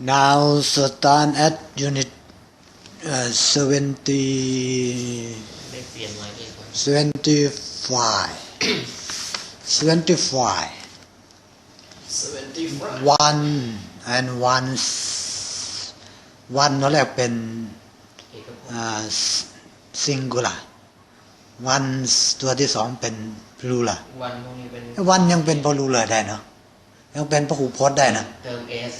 Now stand at unit uh, 70, ได้เปลี่ยนมาเองครับ 75. 75. 75 One and one s- one นั่นแหละเป็นเอกภพอ่า singular one ตัวที่สองเป็น plural วันพวกนี้เป็นวันยังเป็น plural ได้เนาะยังเป็นพหูพจน์ได้นะเติม s อัน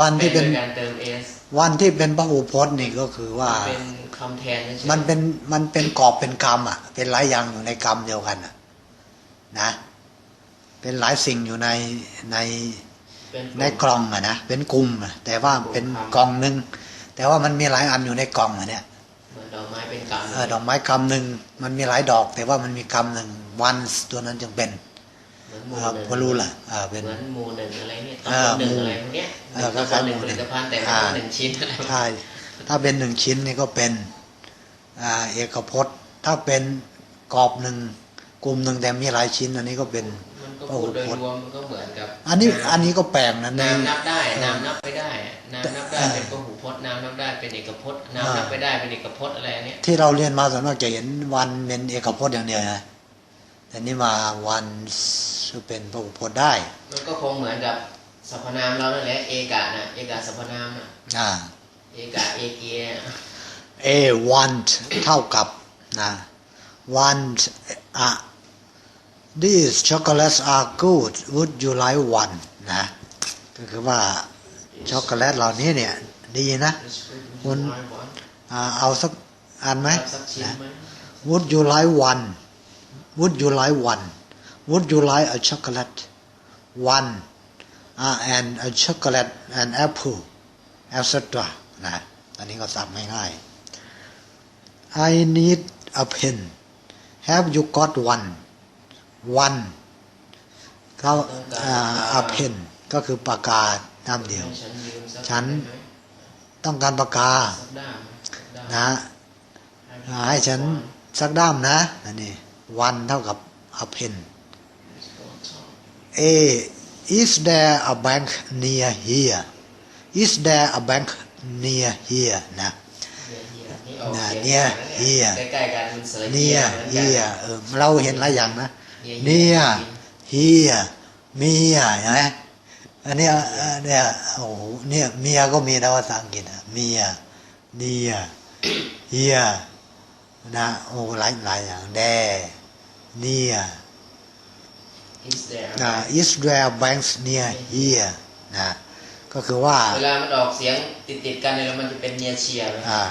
วันที่เป็นโดยการเติม s วันที่เป็นพหูพจน์นี่ก็คือว่าเป็นคำแทนใช่ไหมันเป็นมันเป็นกรอบเป็นกรรมอะ เป็นหลายอย่างอยู่ในกรรมเดียวกันอะ นะ เป็นหลายสิ่งอยู่ในในเป็นในกล่องอะนะเป็นกลุ่มอะแต่ว่าเป็นกล่องหนึ่งแต่ว่ามันมีหลายอันอยู่ในกล่องอะเนี่ยเหมือนดอกไม้เป็นกำเออดอกไม้กำหนึ่งมันมีหลายดอก แต่ว่ามันมีกำหนึ่งวันตัวนั้นจึงเป็นเหมือ นหมูเอ่อหนึ่งพอรู้ล่ะเออเป็นเหมือนหมูหนึ่งอะไรเนี่ยเออตำบลหนึ่งหมู่อะไรพวกเนี้ยเออหนึ่งคล้ายๆตำบลหนึ่งหมู่ผหนึ่ลิงตภัณฑ์แต่ไม่อ่าใช่หนึ่งชิ้นอะไรใช่ถ้าเป็นหนึ่งชิ้นนี่ก็เป็นอ่าเอกพจน์ ถ้าเป็นกรอบหนึ่งกลุ่มหนึ่งแต่มีหลายชิ้น อันนี้ก็เป็นมันก็พูดโดยรวมมันก็เหมือนกับอันนี้อันนี้ก็แปลกนะในนามนับได้นามนับไม่ได้นามแต่นับได้เออเป็นพหูพจน์นามนับได้เป็นเอกพจน์นามอ่านันับไม่ได้เป็นเอกพจน์อะไรเนี้ยที่เราเรียนมาส่วนมากจะเห็นวันเป็นเอกพจน์อย่างเดียวนะ แต่นี่มาวันเป็นพหูพจน์ได้ มันก็คงเหมือนกับสรรพนามเรานั่นแหละเอกะนะเอกะสรรพนามนะอ่าเอกะเอเกีย A want เท่ากับนะ want อะ these chocolates are good would you like one นะก็คือว่าช็อกโกแลตเหล่านี้เนี่ย ดีนะคุณอ่าเอาสักอันไหมรับสักชิ้นนะไหม would you like one would you like one would you like a chocolate one uh, and a chocolate and apple etc นะอันนี้ก็สับง่ายๆ I need a pen have you got one one เขาอ่า a pen ก็คือปากกาน้ำเดียวให้ฉันยืมสักฉันได้ไหมต้องการปากกาสักด้ามสักด้ามนะอ่าให้ฉันสักด้ามนะอันนี้ one เท่ากับ a pen A is there a bank near here is there a bank near here นะเนี่ยน่ะเฮียเนี่ยเฮียใกล้ๆกันมันสระ near เหมือนกัน here เออเราเห็นหลายอย่างนะเฮีย near here เมียเห็นไหมอันเนี้ยเอ่อเนี่ยโอ้โหเนี่ยเมียก็มีนะภาษาอังกฤษอะเมีย near here นะโอ้หลายหลายอย่างแด near is there นะ is there banks near here นะก็คือว่า เวลามันออกเสียงติดๆกันเนี่ยแล้วมันจะเป็นเนียเชียไหมอ่า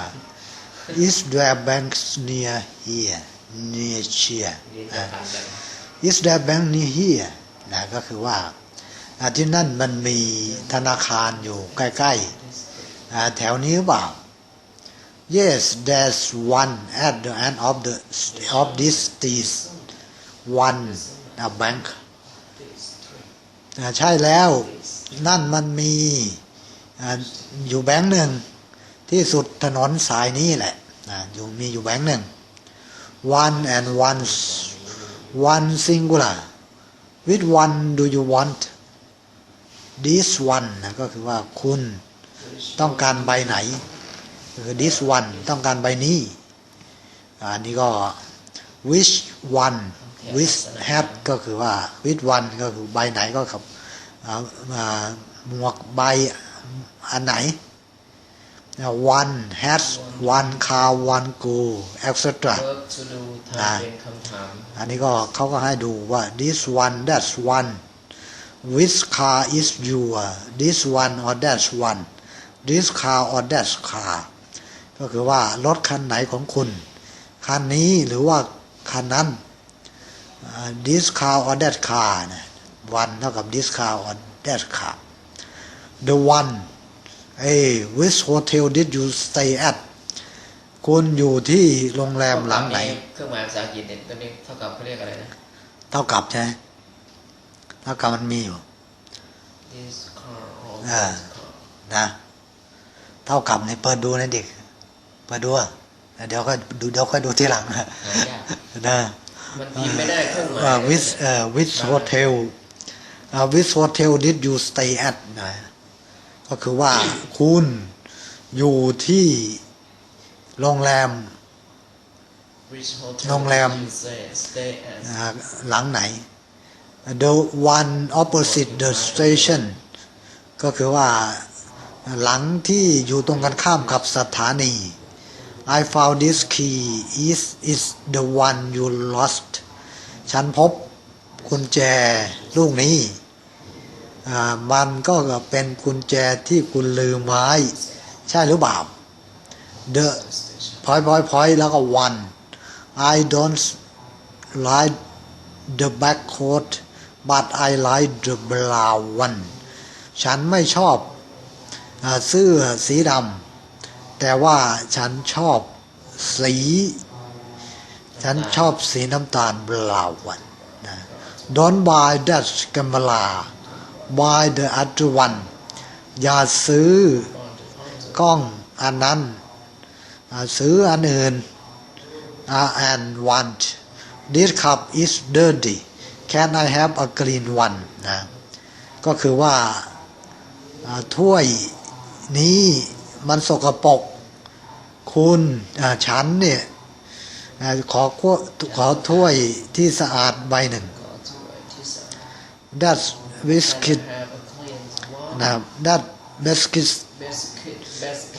is there banks near here near here เรียนจะอ่าผ่านกัน is there bank near here นะก็คือว่าอ่าที่นั่นมันมีธนาคารอยู่ใกล้ๆอ่าแถวนี้หรือเปล่า yes there's one at the end of the of this street one a bank ใช่แล้ว นั่นมันมีอยู่แบงค์หนึ่ง ที่สุดถนนสายนี้แหละอยู่มีอยู่แบงค์หนึ่ง one and one one singular which one do you want this one ก็คือว่าคุณต้องการใบไหน คือ this one ต้องการใบนี้ อันนี้ก็ which one which hat ก็คือว่า which one ก็คือใบไหนก็ครับหมวกใบอันไหน one hat one car one go etc อ,อันนี้ก็เขาก็ให้ดูว่า this one that's one which car is your this one or that one this car or that car ก็คือว่ารถคันไหนของคุณ คันนี้หรือว่าคันนั้นอ่า this car or that car นะ one เท่ากับ this car or that car the one เอ้ which hotel did you stay at คุณอยู่ที่โรงแรมหลังไหน เครื่องหมายภาษาอังกฤษเนี่ยตัวนี้เท่ากับเขาเรียกอะไรนะ เท่ากับใช่ไหมเท่ากับมันมีอยู่ this car or อ่า this car นะ เท่ากับในเปิดดูนะเด็ก เปิดดูอะเดี๋ยวค่อยดูเดี๋ยวค่อยดูทีหลังนะหายากนะมันพิมพ์ไม่ได้เครื่องหมายอ่า which เอ่อ which hotel อ่า which hotel did you stay at นะก็คือว่าคุณอยู่ที่โรงแรม which hotel โรงแรม you stay stay at อ่าหลังไหน the one opposite the station ก็คือว่าหลังที่อยู่ตรงกันข้ามกับสถานี I found this key is is the one you lost ฉันพบกุญแจลูกนี้ มันก็เป็นกุญแจที่คุณลืมไว้ ใช่หรือเปล่า the point point point แล้วก็ one I don't like the black coat but I like the brown one ฉันไม่ชอบเสื้อสีดำ แต่ว่าฉันชอบสี ฉันชอบสีน้ำตาล brown one นะ Don't buy that camera buy the other one อย่าซื้อกล้องอันนั้น ซื้ออันอื่น and want this cup is dirty can I have a clean one นะ ก็คือว่าถ้วยนี้ มันสกรปรกคุณฉันเนี่ยขอขอขอถ้วยที่สะอาดใบหนึ่ง that biscuit นะครับ that biscuit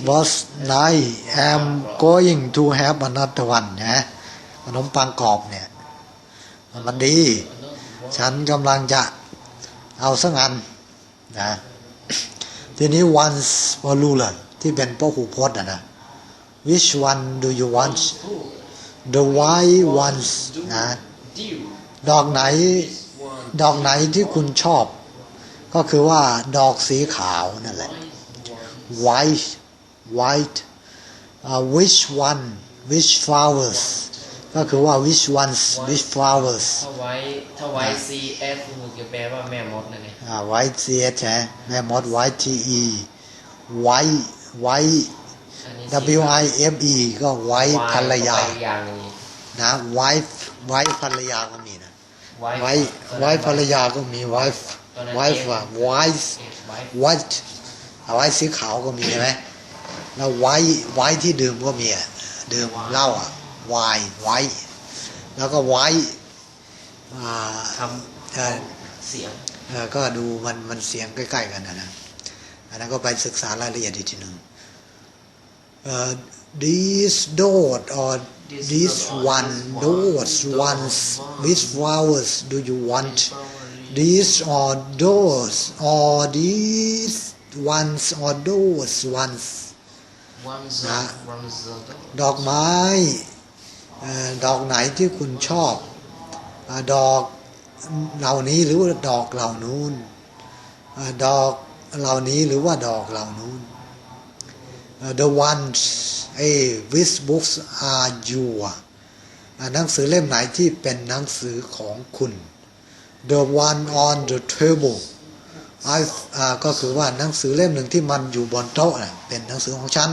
was nice I'm going to have another one นะขนมปังกรอบเนี่ย มันดี ฉันกำลังจะเอาสักอันนะทีนี้ once พอรู้เลย ที่เป็นพหูพจน์อะนะ which one do you want Food. the white ones นะ Dew. ดอกไหน One. ดอกไหนที่คุณชอบ ก็คือว่าดอกสีขาวนั่นแหละ White one. white white uh, which one which flowers ก็คือว่า which ones which flowers ถ้าไว้ถ้าไว้ CF คือแปลว่าแม่มดนั่นเองอ่า white c h ใช่แม่มด white t e white white อันนี้ w i f e ก็ white ภรรยาอย่างนี้นะ white white ภรรยาก็มีนะ White white white ภรรยาก็มี wife ตอนนั้น wife ว่า white White white เอาไว้สีขาวก็มีใช่ไหมแล้วไว้ไว้ที่ดื่มก็มีอะดื่มเหล้าอะไวน์ไว้ แล้วก็ไว้อ่าทเอ่อำเสียงเอ่อก็ดูมันมันเสียงใกล้ ๆ กันนะนะ อันนั้นก็ไปศึกษารายละเอียดอีกทีหนึ่งเอ่อ this dot or this one those ones which flowers do you want these or those or these ones or those ones วันเซนะวันเซดอกไม้เอ่อดอกไหนที่คุณชอบอาดอกเหล่านี้หรือว่าดอกเหล่านู้นอาดอก เหล่านี้หรือว่าดอกเหล่านู้น the ones เอ้ which books are your หนังสือเล่มไหนที่เป็นหนังสือของคุณ the one on the table I อ่าก็คือว่าหนังสือเล่มหนึ่งที่มันอยู่บนโต๊ะน่ะเป็นหนังสือของฉัน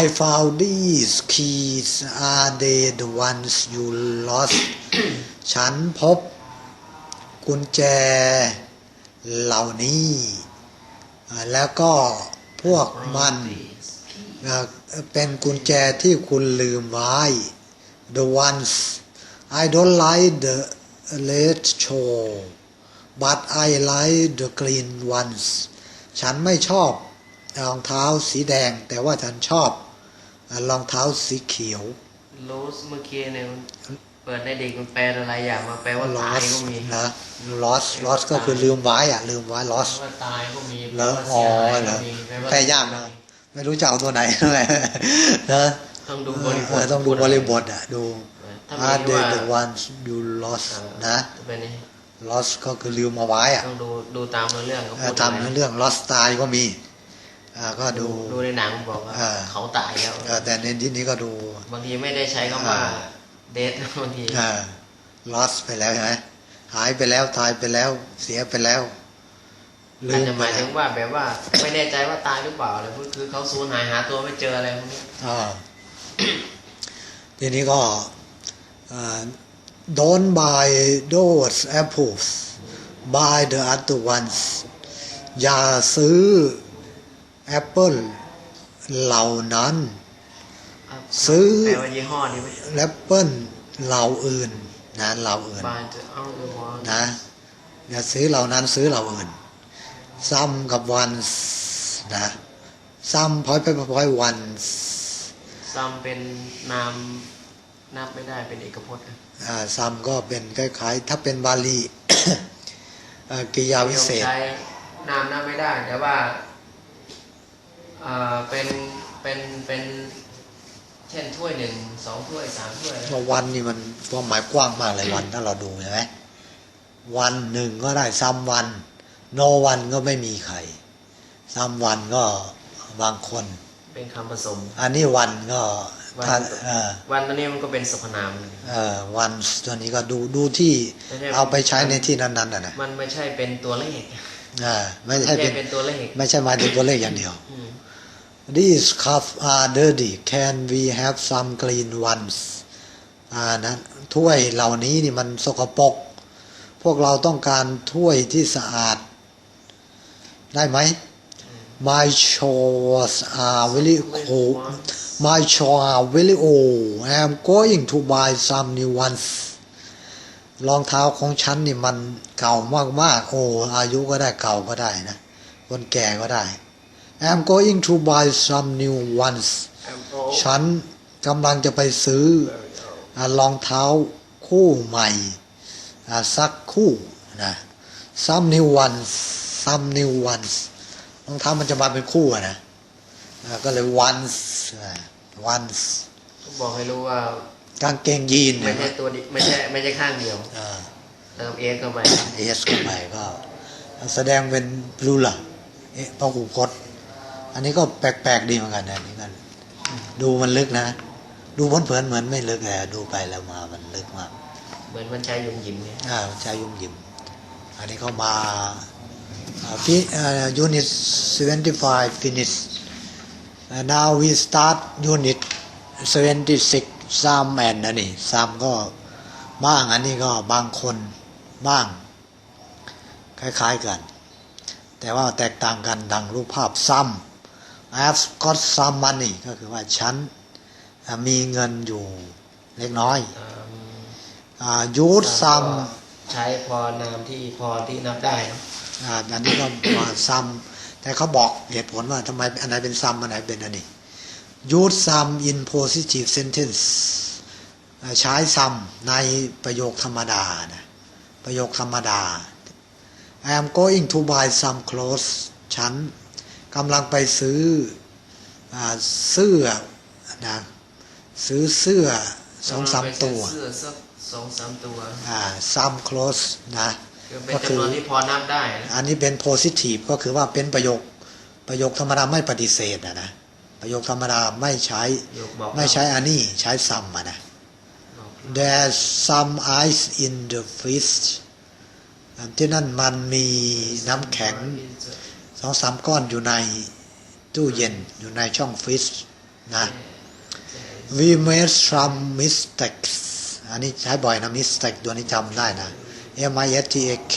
I found these keys are they the ones you lost ฉันพบกุญแจ เหล่านี้ แล้วก็พวกมันเป็นกุญแจที่คุณลืมไว้ the ones I don't like the red show but I like the green ones ฉันไม่ชอบรองเท้าสีแดง แต่ว่าฉันชอบรองเท้าสีเขียวโลสเมื่อกี้เนี่ย เปิดในเด็กมันแปลอะไรอย่างมาแปลว่าตาย lost ก็มีนะ lost lost ก็คือลืมไว้อะลืมไว้ lost ว่าตายก็มีเหรอแปลว่าอ๋อเสียหายเหรก็อมีแปลว่าแปลยากนะไม่รู้จะเอาตัวไหนด้วยนะต้องดูบริบเอทอต้องดูบริบทอะดูถ้า are มี they ว่า the ones you lost นะเป็นนี่ lost ก็คือลืมเอาไว้อะต้องดูดูตามเนื้อเรื่องเขาเอพูอดตามอะไรเรื่อง lost style ก็มีอ่าก็ดูดูในหนังบอกว่าเออเขาตายแล้วเออแต่ในที่นี้ก็ดู บางทีไม่ได้ใช้คำว่าอ่า เดทบางทีเออ lost ไปแล้วใช่ไหมหายไปแล้วตายไปแล้วเสียไปแล้วลือาจมจะหไปมายแล้ถึวงว่าแบบว่า ไม่แน่ใจว่าตายหรือเปล่าอะไรพวกคือเขาสูญหายหาตัวไม่เจออะไรพวกนี้อ่าทีนี้ก็อ่า don't buy those apples buy the other ones อย่าซื้อแอปเปิลเหล่านั้น ซื้อแปลว่ายี่ห้อนี้ไหมแอปเปิลเหล่าอื่นนะเหล่าอื่นบานจะเอาหรือว่านะอย่าซื้อเหล่านั้นซื้อเหล่าอื่น ซ้ำกับวันนะซ้ำพอยไปพอยวันซัมเป็นนามนับไม่ได้เป็นเอกพจน์นะอ่าซ้ำก็เป็นคล้ายๆ ถ้าเป็นบาลีเอ่อกริยาวิเศษใช้นามนับไม่ได้แต่ว่าเอ่อเป็นเป็นเป็น เช่นถ้วยหนึ่งสองถ้วยสามถ้วยเพราะวันนี่มันความหมายกว้างมากเลยวันถ้าเราดูใช่ไหมวันหนึ่งก็ได้ซ้ำวันโนวันก็ไม่มีใครซ้ำวันก็บางคน เป็นคำผสม อันนี้วันก็วันถ้าเออวันตัวนี้มันก็เป็นสรรพนามเออวันตัวนี้ก็ดูดูที่ไม่ใช่เอาไปใช้ในที่นั้นๆน่ะนะมันไม่ใช่เป็นตัวเลขอ่าไม่ไม่ใช่ใช่เป็นเป็นตัวเลข ไม่ใช่หมายถึงตัวเลขอย่างเดียวอืม These cups are dirty can we have some clean ones อ่านะถ้วยเหล่านี้นี่มันสกปรก พวกเราต้องการถ้วยที่สะอาด ได้ไหม My chores are very cold My chores are very old I am going to buy some new ones รองเท้าของฉันนี่มันเก่ามากๆ โอ้อายุก็ได้เก่าก็ได้นะ คนแก่ก็ได้ I'm going to buy some new ones ฉันกำลังจะไปซื้ออ่ารองเท้าคู่ใหม่อ่าสักคู่นะ some new ones some new ones รองเท้ามันจะมาเป็นคู่อะนะอ่าก็เลย once อ่า once บอกให้รู้ว่ากางเกงยีนไม่เนี่ยใช่ตัวเดีไม่ใช่ไม่ใช่ข้างเดียวอ่าเติมเอเข้าไปเอสเข้าไปก็แสดงเป็นรูล่ะเอ๊ะพหูพจน์ อันนี้ก็แปลกๆดีเหมือนกันนะอันนี่กันดูมันลึกนะ ดูเผินๆเหมือนไม่ลึกแต่ดูไปแล้วมามันลึกมาก เหมือนมันใช้ยุ่มยิ้มเนี่ยอ่าใช้ยุ่มยิ้มอันนี้เขามาฟิยูนิต 75 finish Uh, now we start unit 76 some and อันนี้ some ก็บ้างอันนี้ก็บางคนบ้าง คล้ายๆกัน แต่ว่าแตกต่างกันดังรูปภาพ some I have got some money ก็คือว่าฉันอ่ามีเงินอยู่เล็กน้อยเอิ่มอ่า use some ใช้พอนามที่พอที่นับได้เนอะอ่าอันนี้ก็มาซ้ำแต่เขาบอกเหตุผลว่าทำไมอันไหนเป็นซ้ำอันไหนเป็นอันนี้ use some in positive sentence อ่าใช้ซ้ำในประโยคธรรมดานะประโยคธรรมดา I am going to buy some clothes ฉัน กำลังไปซื้ออาเสื้อนะซื้อเสื้อสองสามตัวเสื้อสักสองสามตัวอ่า some clothes นะคือเป็นจำนวนที่พอนับได้นะอันนี้เป็น positive ก็คือว่าเป็นประโยคประโยคธรรมดาไม่ปฏิเสธนะนะประโยคธรรมดาไม่ใช้ยกบอกไม่ใช้อันนี้ใช้ some อะนะบอก There's some ice in the fridge อันที่นั่นมันมีน้ำแข็ง สองสามก้อนอยู่ในตู้เย็นอยู่ในช่องฟรีซนะ We made some mistakes อันนี้ใช้บ่อยนะ mistake ตัวนี้จำได้นะ M I S T A K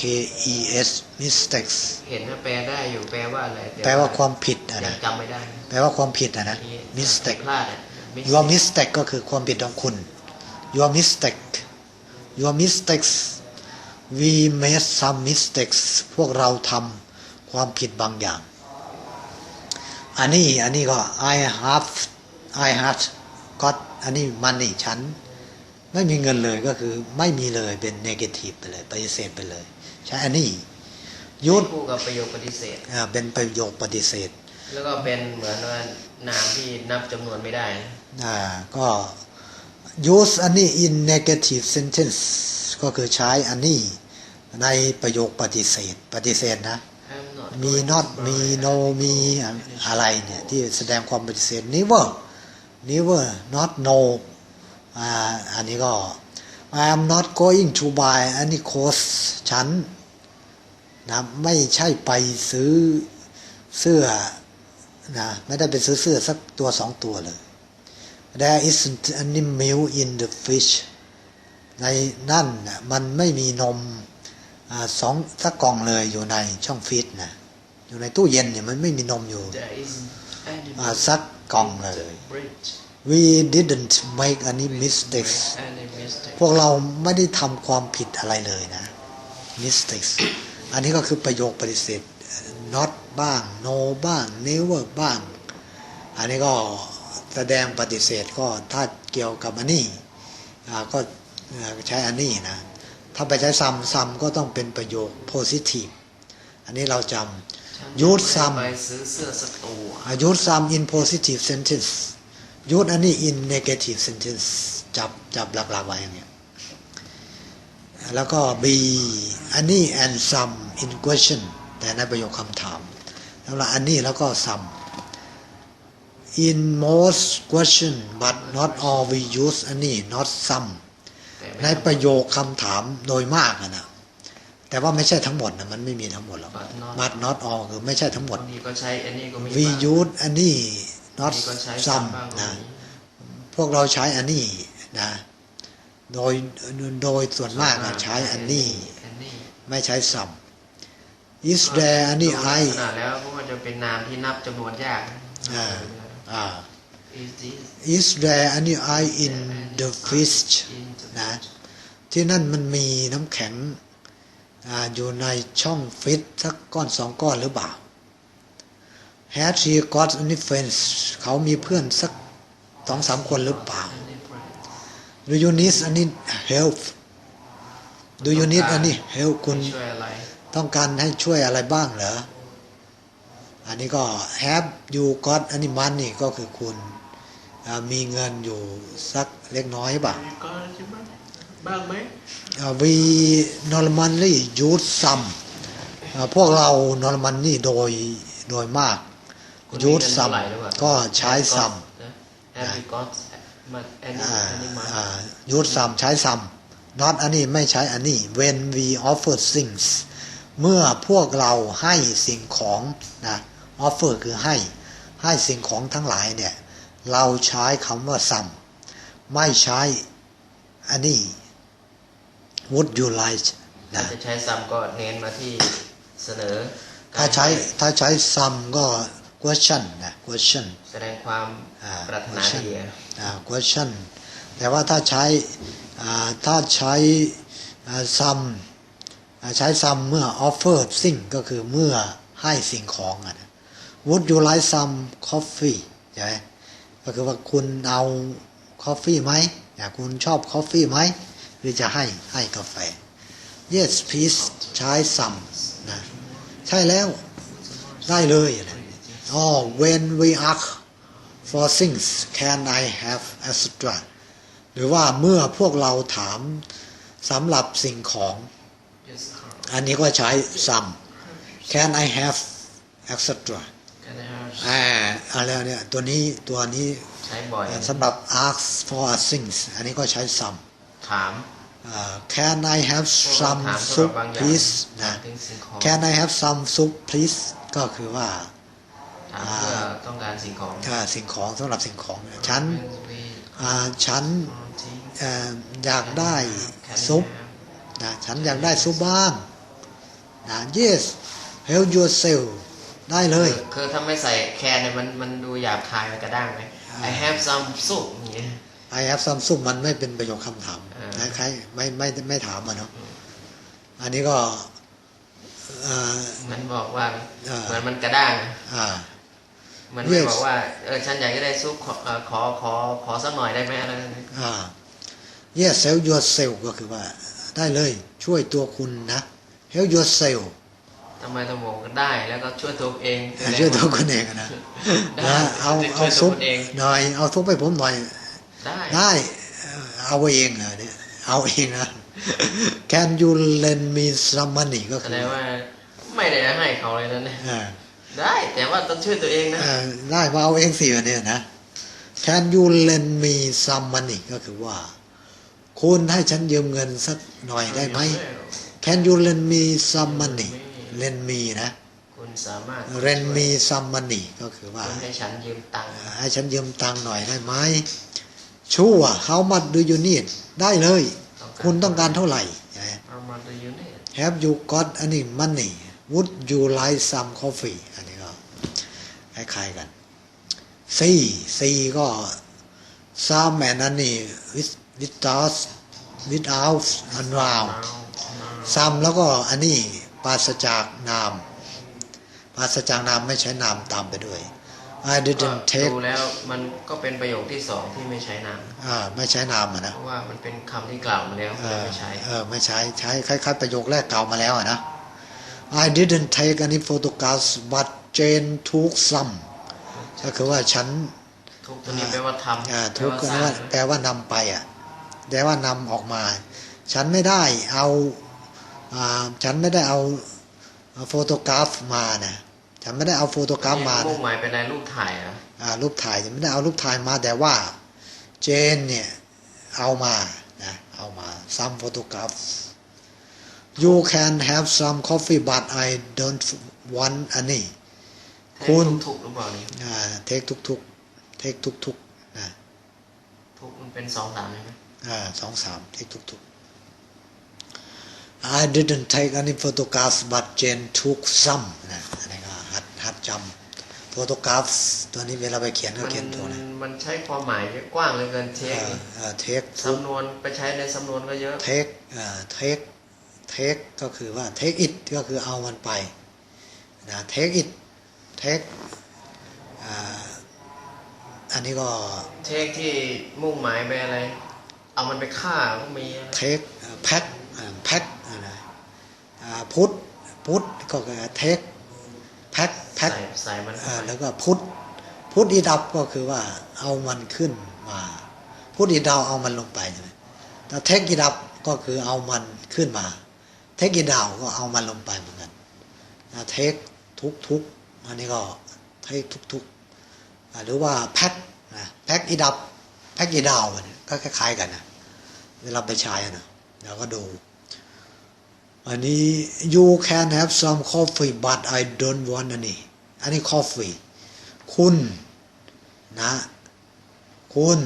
E S mistakes เห็นว่าแปลได้อยู่แปลว่าอะไร แปลว่าความผิดอะยังนะจำไม่ได้ แปลว่าความผิดอะนะ mistake พลาดอะ your mistake ก็คือความผิดของคุณ your mistake your mistakes we made some mistakes พวกเราทำ ความผิดบางอย่าง อันนี้อันนี้ก็ I have I had got อันนี้ money ฉัน ไม่มีเงินเลยก็คือไม่มีเลยเป็น negative ไปเลยปฏิเสธไปเลย ใช้อันนี้ยุดคู่กับประโยคปฏิเสธอ่าเป็นประโยคปฏิเสธ แล้วก็เป็นเหมือนว่านามที่นับจำนวนไม่ได้นะอ่าก็ use อันนี้ in negative sentence ก็คือใช้อันนี้ในประโยคปฏิเสธ ปฏิเสธนะ I'm not มี going not มี buy no มีอะไรเนี่ยที่แสดงความปฏิเสธ never never not no อ่าอันนี้ก็ I am not going to buy any clothes ฉันนะไม่ใช่ไปซื้อเสื้อนะไม่ได้ไปซื้อเสื้อสักตัวสองตัวเลย There isn't any milk in the fridge ในนั่นมันไม่มีนมอสองสักกล่องเลยอยู่ในช่องฟรีซนะ อยู่ในตู้เย็นเนี่ยมันไม่มีนมอยู่ there is any อ่าสักกล่องเลย bridge we didn't make any mistakes any mistake พวกเราไม่ได้ทำความผิดอะไรเลยนะ mistakes อันนี้ก็คือประโยคปฏิเสธ not บ้าง no บ้าง never บ้าง อันนี้ก็แสดงปฏิเสธก็ถ้าเกี่ยวกับอันนี้อ่าก็อ่าใช้อันนี้นะ ถ้าไปใช้ซ้ำซ้ำก็ต้องเป็นประโยค positive อันนี้เราจำ use ฉัน some ไปซื้อเสื้อสักตัวอ่า use some in positive sentence use อันนี้ in negative sentence จับจับหลักๆไว้อย่างเงี้ยแล้วก็ be อันนี้ and some in question แต่ในประโยคคำถาม แล้วละอันนี้แล้วก็ some in most question but not all we use อันนี้ not some แต่ไม่ในประโยคคำถามโดยมากอะนะ แต่ว่าไม่ใช่ทั้งหมดนะมันไม่มีทั้งหมดหรอก but not but not all คือไม่ใช่ทั้งหมดบางทีก็ใช้อันนี้ก็ไม่ we บ้าง use อันนี้ not บางทีก็ใช้ some บ้างก็นะมีพวกเราใช้อันนี้นะโดยโดยส่วนมากอะใช้อันนี้อันนี้ ไม่ใช้ some is there อันนี้ดู I ขนาดแล้วเพราะมันจะเป็นนามที่นับจำนวนยากอ่าอ่า is this is there อันนี้ I in the fridge in the นะที่นั่นมันมีน้ำแข็ง อยู่ในช่องฟิตสักก้อนสองก้อนหรือเปล่า Has he got any friends เขามีเพื่อนสักสองสามคนหรือเปล่า Do you need อันนี้ help Do you need อันนี้ help คุณต้องการให้ช่วยอะไรบ้างเหรอ อันนี้ก็ have you got อันนี้ money ก็คือคุณมีเงินอยู่สักเล็กน้อยเปล่ามีก้อนใช่ไหมบ้างไหม Uh, we normally use some อ่าพวกเรา normally โดยโดยมากคุณมี use เงิน some เท่าไหร่หรือเปล่าก็ใช้ some Have you got มันอันนี้อ่าอันนี้มาอ่า use some ใช้ some not อันนี้ไม่ใช้อันนี้ when we offer things เมื่อพวกเราให้สิ่งของนะ offer คือให้ ให้สิ่งของทั้งหลายเนี่ย เราใช้คำว่า some ไม่ใช้อันนี้ would you like ถ้านะจะใช้ซ้ำก็เน้นมาที่เสนอ ถ้าใช้ถ้าใช้ some ก็ question นะ question แสดงความอ่าปรารถนา question ดีอะอ่า question แต่ว่าถ้าใช้อ่าถ้าใช้อ่า some อ่าใช้ some เมื่อ offer สิ่งก็คือเมื่อให้สิ่งของอะนะ would you like some coffee ใช่ไหมก็คือว่าคุณเอา coffee ไหมอยากคุณชอบ coffee ไหม หรือจะให้ให้กาแฟ yes please ใช้ some นะใช่แล้วได้เลยนะ oh when we ask for things can I have extra หรือว่าเมื่อพวกเราถามสำหรับสิ่งของ Yes, Carl. อันนี้ก็ใช้ some can I have extra Can I have อ่าอะไรเนี่ยตัวนี้ตัวนี้ใช้บ่อยสำหรับ ask for things อันนี้ก็ใช้ some ถามอ่า can I have พวกเรา some ถามสำหรั soup บบางอย่าง please นะถึงสิ่งของ can I have some soup please ก็คือว่าถามเพื่อต้องการสิ่งของถ้าสิ่งของสำหรับสิ่งของฉัน When we อ่าฉัน want to เอ่ออยากได้ Can I ซุป have นะฉันอยากได้ซุปบ้างนะ yes help yourself ได้เลย คือคือถ้าไม่ใส่แคนเนี่ยมันมันดูหยาบคายมันกระด้างไหม I have some soup อย่างเงี้ย I have some soup มันไม่เป็นประโยคคำถามอ่านะใครไม่ไม่ไม่ถามอะเนาะอันนี้ก็เอ่อมันบอกว่าอ่าเหมือนมันกระด้างอะอ่ามันไม่ Yes บอกว่าเออฉันอยากจะได้ซุปขอเอ่อขอขอขอสักหน่อยได้ไหมอะไรแบบนี้อ่า yes help yourself ก็คือว่า ได้เลยช่วยตัวคุณนะ help yourself ทำไมต้องบอกกันได้แล้วก็ช่วยตัวเองช่วยตัวคุณเองอะนะได้นะเอาช่เอาวยตัวซุปคุณเองหน่อยเอาซุปให้ผมหน่อย ได้ได้เอ่อเอาเองเหรอเนี่ยเอาเองนะ Can you lend me some money ก็แสคือดงว่าไม่ได้ให้เขาเลยนะเนี่ยเออได้แต่ว่าต้องช่วยตัวเองนะเอ่อได้มาเอาเองสิวันนี้นะ Can you lend me some money ก็คือว่า คุณให้ฉันยืมเงินสักหน่อยได้ไหม Can you lend me some money lend me นะคุณสามารถ lend me some money ก็คือว่าคุณให้ฉันยืมตังค์ให้ฉันยืมตังค์หน่อยได้ไหม ชัว how much do you need ได้เลย คุณต้องการเท่าไหร่เอามาดูยูนิต Have you got any money would you like some coffee อันนี้ก็คล้ายๆกัน C C ก็ some and อันนี้ with without without อันราวซ้ำแล้วก็อันนี้ปราศจากนามปราศจากนามไม่ใช้นามตามไปด้วย I ก็ didn't take ดูแล้วมันก็เป็นประโยคที่สองที่ไม่ใช้นามอ่าไม่ใช้นามอะนะเพราะว่ามันเป็นคำที่กล่าวมาแล้วเอเลยอไม่ใช้เออไม่ใช้ใช้คล้ายๆประโยคแรกเก่ามาแล้วอะนะ I didn't take any photographs but Jane took some ก็คือว่าฉันทุกตัวนี้แปลว่าทำอ่าแปลทุกว่าก็สร้างว่าแปลว่านำไปอะแปลว่านำออกมา ฉันไม่ได้เอาอ่าฉันไม่ได้เอาโฟโตกราฟมานะ ฉันไม่ได้เอาโฟโตกราฟมามุ่นะงหมายเป็นอะไรรูปถ่ายเหรอะอ่ารูปถ่ายฉันไม่ได้เอารูปถ่ายมาแต่ว่า เจนเนี่ย เอามานะเอามา some photographs you can have some coffee but I don't want any เทคุคณทุกๆหรือเปล่านี่อ่าเทคทุกๆเทคทุกๆนะทุกมันเป็นสองสามใช่ไหมอ่าสองสามเทคทุกๆ I didn't take any photographs but Jane took some นะ อันนี้ก็หัดหัดจำ photographs ตัวนี้เวลาไปเขียนก็มันเขียนตัวนะมันใช้ความหมายกว้างเหลยเกินเทเอคอนี่เออเทคสำนวนไปใช้ในสำนวนก็เยอะเทคเอ่อเทคเทคก็คือว่าเทคอิ t ก็คือเอามันไปนะเทคอิ t เทคอันนี้ก็เทคที่มุ่งหมายไปอะไร เอามันไปฆ่าก็มีนะเทคแพ็คแพ็คอะไรพุทพุทก็คือเทคแพ็คแพ็คใส่ใส่มันเข้าไปแล้วก็พุทพุทอีดับก็คือว่าเอามันขึ้นมาพุทอีดาวเอามันลงไปใช่ไหมแต่เทคอีดับก็คือเอามันขึ้นมา เทคอีดาวก็เอามันลงไปเหมือนกันนะเทคทุกทุกๆอันนี้ก็เทคทุกทุกๆอ่าหรือว่าแพ็คนะแพ็คอีดับแพ็คอีดาวเนี่ยก็คล้ายๆกันนะเวลาไปใช้อะนะเราก็ดู อันนี้ you can have some coffee but I don't want any อันนี้ coffee คุณนะ คุณ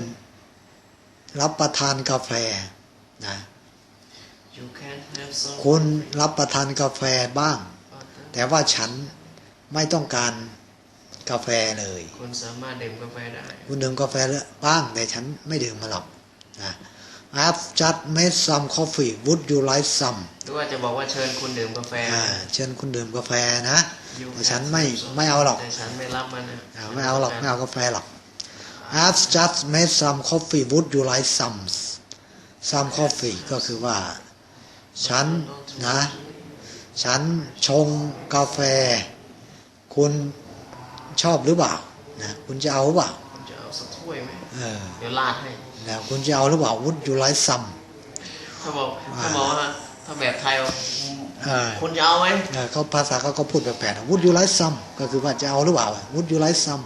รับประทานกาแฟนะ You can have some คุณรับประทานกาแฟบ้าง แต่ว่าฉันไม่ต้องการกาแฟเลย คุณสามารถดื่มกาแฟได้ คุณดื่มกาแฟบ้างแต่ฉันไม่ดื่มมาหรอกนะ I've just made some coffee would you like some หรือว่าจะบอกว่าเชิญคุณดื่มกาแฟอ่าเชิญคุณดื่มกาแฟนะ You แต่ can ฉันไม่ have some ไม่เอาหรอกแต่ฉันไม่รับมันนะอ่าไม่เอาหรอกไม่เอากาแฟหรอก I've just made some coffee would you like some some coffee ก็คือว่า ฉันนะ ฉันชงกาแฟ คุณชอบหรือเปล่านะคุณจะเอาหรือเปล่าคุณจะเอาสักถ้วยไหมเออเดี๋ยวลาดให้ นะคุณจะเอาหรือเปล่า would you like some ถ้าบอกถ้าบอกว่าถ้าแบบไทยเออคุณจะเอาไหมเออเขาภาษาเขาก็พูดแปลกๆนะ would you like some ก็คือว่าจะเอาหรือเปล่า would you like some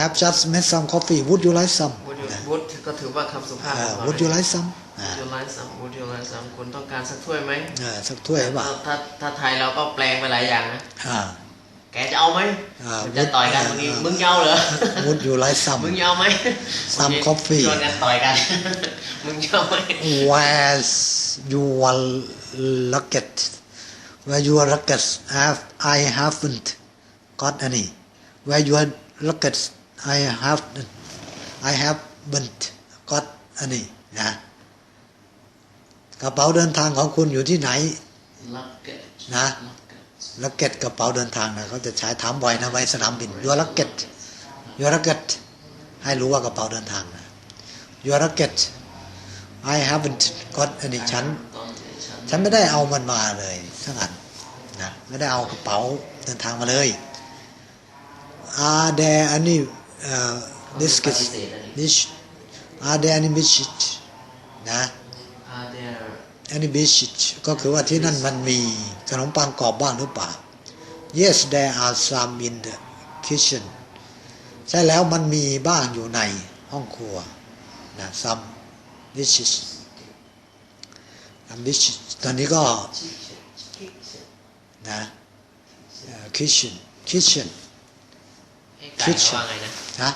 I've just made some coffee would you like some วุฒินะวุฒิก็ถือว่าคำสุภาพเออของเรา would you like some อ่า Would you like some Would you like some คุณต้องการสักถ้วยไหมเออสักถ้วยหรือเปล่าถ้าถ้าไทยเราก็แปลงไปหลายอย่างนะอ่า แกจะเอาไหมอ่ามันจะต่อยกันอ่าบางทีอ่ามึมึงจะเอาเหรอ would you like some มึงจะเอาไหม Some coffee ชวนกันต่อยกันมึงจะเอาไหม where's your locket where your locket have I haven't got any where your locket I have I haven't got any นะกระเป๋าเดินทางของคุณอยู่ที่ไหนลักเก็ตนะ ลักเก็ตกระเป๋าเดินทางนะเขาจะใช้ถามบ่อยนะไว้สนามบิน your locket your locket ให้รู้ว่ากระเป๋าเดินทางนะ your locket I haven't got any ฉันตอนที่ฉันฉันไม่ได้เอามันมาเลยสักอันนะไม่ได้เอากระเป๋าเดินทางมาเลย Are there any uh, biscuits ปฏิเสธอันนี้ dish Are there any biscuits นะ Are there any biscuits ก็คือว่าที่นั่นมันมี ขนมปังกรอบบ้างหรือเปล่า Yes there are some in the kitchen ใช่แล้วมันมีบ้างอยู่ในห้องครัวนะ some dishes some dishes ตอนนี้ก็ chicken chicken นะเอ่อ kitchen kitchen เอ๊ะไก่ว่าไงนะนะ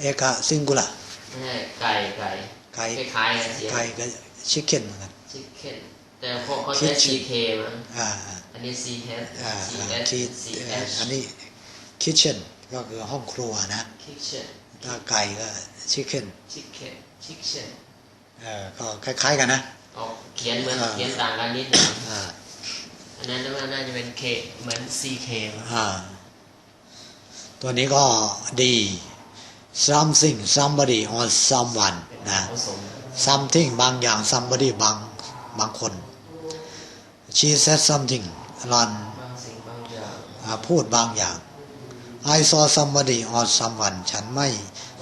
เอกซิงกุล่ะไม่ใช่ไก่ไก่ไก่คล้ายๆนะเสียงไก่กับ chicken เหมือนกัน chicken แต่พวกเขาใช้ Kitchen CK มั้งอ่าอันนี้ CH อ่า CH ที่ CH อันนี้ kitchen ก็คือห้องครัวนะ kitchen ถ้าไก่ก็ chicken chicken kitchen เออก็คล้ายๆกันนะออกเขียนเหมือนอ่าเขียนต่างกันนิดหนึงอ่าอันนั้นน่าจะเป็น K เหมือน CK มั้งอ่าตัวนี้ก็ดี something somebody or someone เป็นนะผสม something บางอย่าง somebody บางบางคน she said something รอนบางสิ่งบางอย่างอ่าพูดบางอย่าง I saw somebody or someone ฉันไม่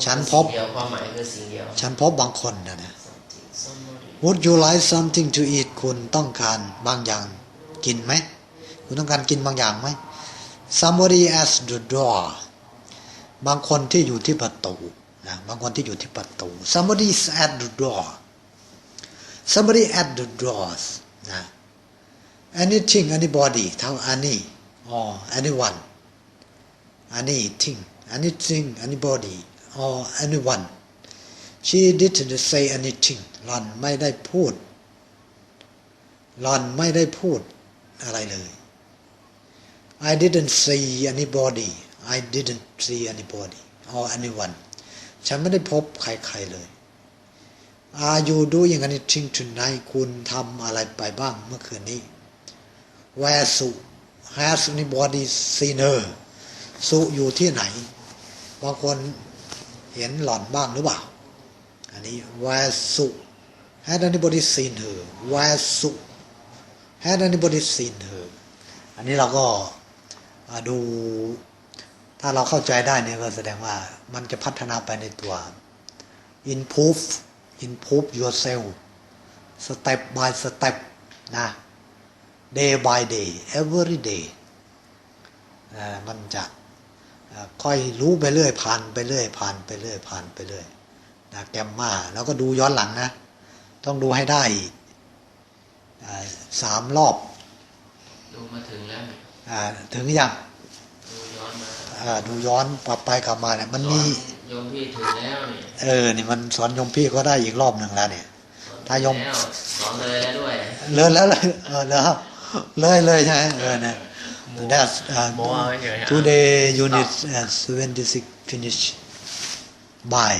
ฉันพบสิ่งเดียวความหมายคือสิ่งเดียวฉันพบบางคนนะนะ something somebody Would you like something to eat คุณต้องการบางอย่างกินไหม คุณต้องการกินบางอย่างไหม Somebody at the door บางคนที่อยู่ที่ประตูนะบางคนที่อยู่ที่ประตู Somebody is at the door Somebody at the doors นะ Anything anybody เท่า any or anyone anything anything anybody or anyone she didn't say anything หลอนไม่ได้พูด หลอนไม่ได้พูดอะไรเลย I didn't see anybody I didn't see anybody or anyone ฉันไม่ได้พบใครๆเลย Are you doing anything tonight คุณทำอะไรไปบ้างเมื่อคืนนี้ Where Su Has anybody seen her สุอยู่ที่ไหน บางคนเห็นหล่อนบ้างหรือเปล่า อันนี้ Where Su Had anybody seen her Where Su Had anybody seen her อันนี้เราก็ดูถ้าเราเข้าใจได้เนี่ยก็แสดงว่ามันจะพัฒนาไปในตัว improve improve yourself step by step นะ day by day every day อ่ามันจะอ่าค่อยรู้ไปเรื่อยผ่านไปเรื่อยผ่านไปเรื่อยผ่านไปเรื่อยนะแกมมาแล้วก็ดูย้อนหลังนะ ต้องดูให้ได้อ่าสามรอบ ดูมาถึงแล้วอาถึงยังดูย้อนมาอ่าดูย้อนกลับไปกลับมาเนี่ยมันสอมีนโยมพี่ถึงแล้วเนี่ยเออนี่มันสอนโยมพี่ก็ได้อีกรอบหนึ่งแล้วเนี่ยสอนถ้าโยมแล้วสอนเลยแล้วด้วยเลยแล้วเลยเออแล้ว เลยเลยใช่ไหมเออเนี่ย that's uh, โมเอาไว้เฉยๆ today unit uh, 76 finish by